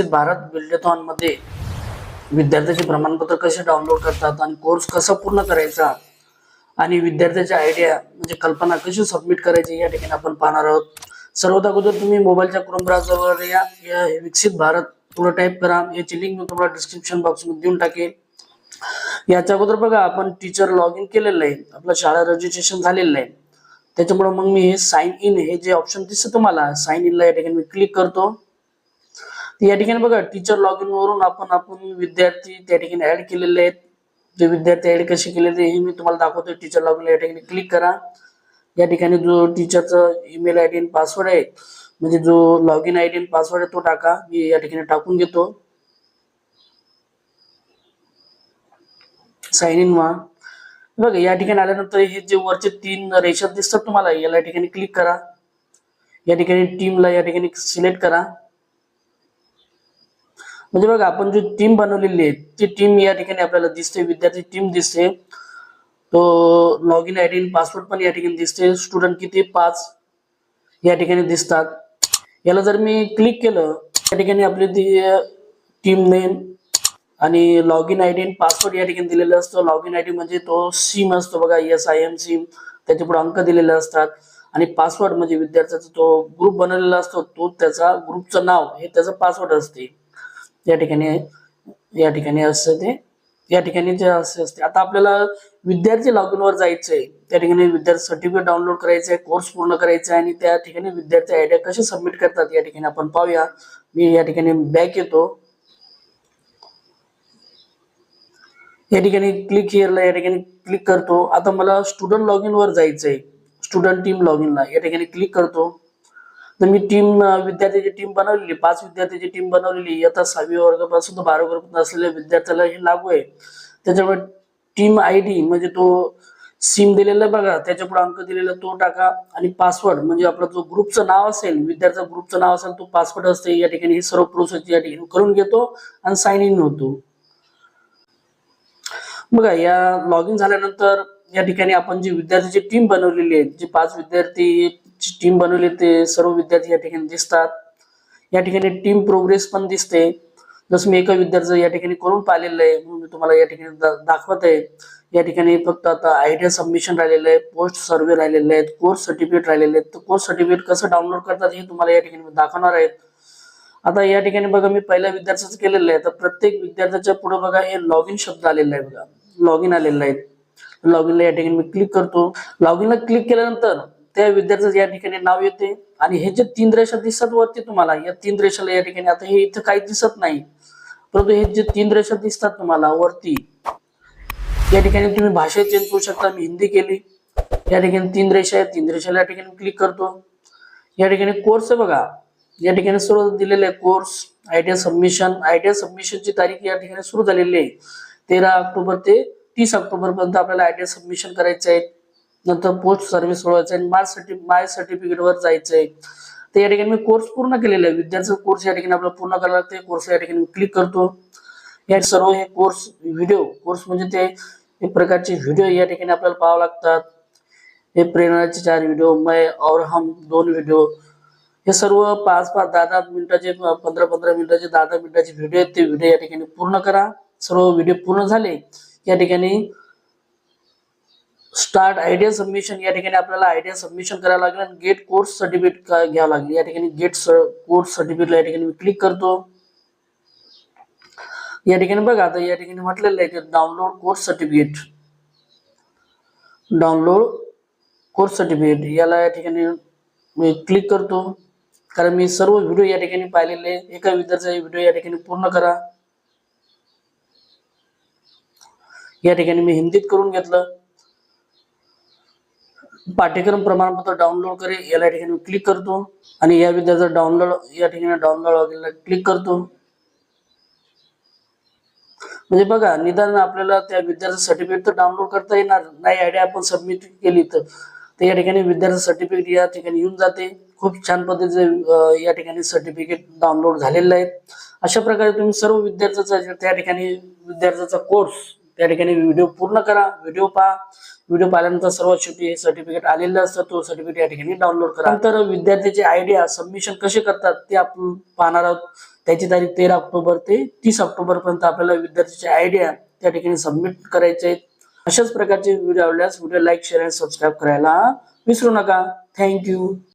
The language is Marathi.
भारत बिल्डेथॉनमध्ये विद्यार्थ्याचे प्रमाणपत्र कसे डाउनलोड करतात आणि कोर्स कसा पूर्ण करायचा आणि विद्यार्थ्याच्या आयडिया म्हणजे कल्पना कशी सबमिट करायची या ठिकाणी आपण पाहणार आहोत. सर्वात अगोदर तुम्ही मोबाईलच्या क्रोम ब्राउझरवर या या विकसित भारत पुढे टाईप करा. याची लिंक मी तुम्हाला डिस्क्रिप्शन बॉक्समध्ये देऊन टाकेल याच्या अगोदर बघा आपण टीचर लॉग इन केलेलं आहे. आपलं शाळा रजिस्ट्रेशन झालेलं आहे. त्याच्यामुळे मग मी हे साइन इन हे जे ऑप्शन दिसतं तुम्हाला साइन इनला या ठिकाणी मी क्लिक करतो. तर या ठिकाणी बघा टीचर लॉग इन वरून आपण आपण विद्यार्थी त्या ठिकाणी ऍड केलेले आहेत. जे विद्यार्थी ऍड कसे केलेले हे मी तुम्हाला दाखवतो टीचर लॉग इन या ठिकाणी क्लिक करा. या ठिकाणी जो टीचरचा ईमेल आय डी आणि पासवर्ड आहे म्हणजे जो लॉग इन आय डी आणि पासवर्ड आहे तो टाका. मी या ठिकाणी टाकून घेतो. साइन इन व्हा बघा या ठिकाणी आल्यानंतर हे जे वरचे तीन रेषा दिसतात तुम्हाला याला या ठिकाणी क्लिक करा. या ठिकाणी टीमला या ठिकाणी सिलेक्ट करा. म्हणजे बघा आपण जी टीम बनवलेली आहे ती टीम या ठिकाणी आपल्याला दिसते विद्यार्थी टीम दिसते. तो log in I D password पण या ठिकाणी दिसते. स्टुडंट किती पाच या ठिकाणी दिसतात. याला जर मी क्लिक केलं या ठिकाणी आपली ती टीम नेम आणि log in I D password या ठिकाणी दिलेला असतो. लॉग इन आय डी म्हणजे तो सिम असतो बघा एस आय एम सिम त्याच्या पुढे अंक दिलेले असतात. आणि पासवर्ड म्हणजे विद्यार्थ्याचा तो ग्रुप बनवलेला असतो. तो त्याचा ग्रुपचं नाव हे त्याचं पासवर्ड असते. या ठिकाणी या ठिकाणी असं ते या ठिकाणी जे असे असते. आता आपल्याला विद्यार्थी लॉग वर जायचंय त्या ठिकाणी विद्यार्थी सर्टिफिकेट डाउनलोड करायचंय कोर्स पूर्ण करायचा आहे आणि त्या ठिकाणी विद्यार्थी आयडिया कसे सबमिट करतात या ठिकाणी आपण पाहूया. मी या ठिकाणी बॅक येतो. या ठिकाणी क्लिक हिअरला या ठिकाणी क्लिक करतो. आता मला स्टुडंट लॉग इनवर जायचं जायचंय. स्टुडंट टीम लॉग इनला या ठिकाणी क्लिक करतो. तर मी टीम विद्यार्थ्याची टीम बनवलेली. पाच विद्यार्थ्याची टीम बनवलेली. इयत्ता सहावी वर्गापासून तर बारा वर्गापासून असलेल्या विद्यार्थ्याला हे लागू आहे. त्याच्यामुळे टीम आय डी म्हणजे तो सिम दिलेला बघा. त्याच्या पुढे अंक दिलेला तो टाका. आणि पासवर्ड म्हणजे आपला जो ग्रुपचं नाव असेल विद्यार्थ्या ग्रुपचं नाव असेल तो पासवर्ड असते. या ठिकाणी ही सर्व प्रोसेस या ठिकाणी करून घेतो आणि साइन इन होतो. बघा या लॉग इन झाल्यानंतर या ठिकाणी आपण जी विद्यार्थ्याची टीम बनवलेली आहे जे पाच विद्यार्थी टीम बनवली ते सर्व विद्यार्थी या ठिकाणी दिसतात. या ठिकाणी टीम प्रोग्रेस पण दिसते. जसं मी एका विद्यार्थी या ठिकाणी करून पाहिलेलं आहे म्हणून मी तुम्हाला या ठिकाणी दाखवत आहे. या ठिकाणी फक्त आता आयडिया सबमिशन राहिलेलं आहे पोस्ट सर्वे राहिलेले आहेत कोर्स सर्टिफिकेट राहिलेले आहेत. तर कोर्स सर्टिफिकेट कसं डाउनलोड करतात हे तुम्हाला या ठिकाणी मी दाखवणार आहेत आता या ठिकाणी बघा मी पहिल्या विद्यार्थ्याचं केलेलं आहे. तर प्रत्येक विद्यार्थ्याच्या पुढे बघा हे लॉग इन शब्द आलेला आहे बघा. लॉग इन आलेला आहे. लॉग इनला या ठिकाणी मी क्लिक करतो. लॉग इनला क्लिक केल्यानंतर त्या विद्यार्थ्याचं या ठिकाणी नाव येते. आणि हे जे तीन रेषा दिसतात वरती तुम्हाला या तीन रेषाला या ठिकाणी आता हे इथं काही दिसत नाही. परंतु हे जे तीन रेषा दिसतात तुम्हाला वरती या ठिकाणी तुम्ही भाषा चेंज करू शकता. मी हिंदी केली. या ठिकाणी तीन रेषा आहेत. तीन रेषाला या ठिकाणी क्लिक करतो. या ठिकाणी कोर्स आहे बघा. या ठिकाणी सर्व दिलेले आहे कोर्स आयडिया सबमिशन आयडिया सबमिशनची तारीख या ठिकाणी सुरू झालेली आहे. तेरा ऑक्टोबर ते तीस ऑक्टोबर पर्यंत आपल्याला आयडिया सबमिशन करायचं आहे नंतर पोस्ट सर्व्हिस सोडवायचं आणि माय सर्टि माय सर्टिफिकेट वर जायचं आहे तर या ठिकाणी मी कोर्स पूर्ण केलेला आहे. विद्यार्थ्याचा कोर्स या ठिकाणी आपल्याला पूर्ण करायला लागते कोर्स या ठिकाणी क्लिक करतो. या सर्व हे कोर्स व्हिडिओ कोर्स म्हणजे ते एक प्रकारचे व्हिडिओ या ठिकाणी आपल्याला पाहावं लागतात. हे प्रेरणाचे चार व्हिडिओ मै और हम दोन व्हिडिओ हे सर्व पाच पाच दहा दहा मिनिटाचे पंधरा पंधरा मिनिटाचे दहा दहा मिनिटाचे व्हिडिओ आहेत. ते व्हिडिओ या ठिकाणी पूर्ण करा. सर्व व्हिडिओ पूर्ण झाले. या ठिकाणी स्टार्ट आयडिया सबमिशन या ठिकाणी आपल्याला आयडिया सबमिशन करायला लागेल आणि गेट कोर्स सर्टिफिकेट घ्यावं लागेल. या ठिकाणी गेट कोर्स सर्टिफिकेट या ठिकाणी मी क्लिक करतो. या ठिकाणी बघा आता या ठिकाणी म्हटलेलं आहे की download course certificate download course certificate याला या ठिकाणी मी क्लिक करतो. कारण मी सर्व व्हिडिओ या ठिकाणी पाहिलेले आहे. एका विद्यार्थ्याचा व्हिडिओ या ठिकाणी पूर्ण करा. या ठिकाणी मी हिंदीत करून घेतलं. पाठ्यक्रम प्रमाणपत्र डाउनलोड करे याला या ठिकाणी क्लिक करतो आणि या विद्यार्थ्याचा डाउनलोड या ठिकाणी डाउनलोड वगैरे क्लिक करतो. म्हणजे बघा निदान आपल्याला त्या विद्यार्थी सर्टिफिकेट तर डाउनलोड करता येणार नाही आयडिया आपण सबमिट केली तर. ते या ठिकाणी विद्यार्थी सर्टिफिकेट या ठिकाणी येऊन जाते. खूप छान पद्धतीचे या ठिकाणी सर्टिफिकेट डाउनलोड झालेले आहेत. अशा प्रकारे तुम्ही सर्व विद्यार्थ्याचा त्या ठिकाणी विद्यार्थ्याचा कोर्स त्या ठिकाणी व्हिडिओ पूर्ण करा. व्हिडिओ पहा. व्हिडिओ पाहिल्यानंतर सर्वात शेवटी हे सर्टिफिकेट आलेलं असतं. तो सर्टिफिकेट या ठिकाणी डाउनलोड करा. नंतर विद्यार्थ्याची आयडिया सबमिशन कसे करतात ते आपण पाहणार आहोत. त्याची तारीख तेरा ऑक्टोबर ते तीस ऑक्टोबर पर्यंत आपल्याला विद्यार्थ्याची आयडिया त्या ठिकाणी सबमिट करायचे आहेत. अशाच प्रकारचे व्हिडिओ आवडल्यास व्हिडिओ लाईक शेअर आणि सबस्क्राईब करायला विसरू नका. थँक्यू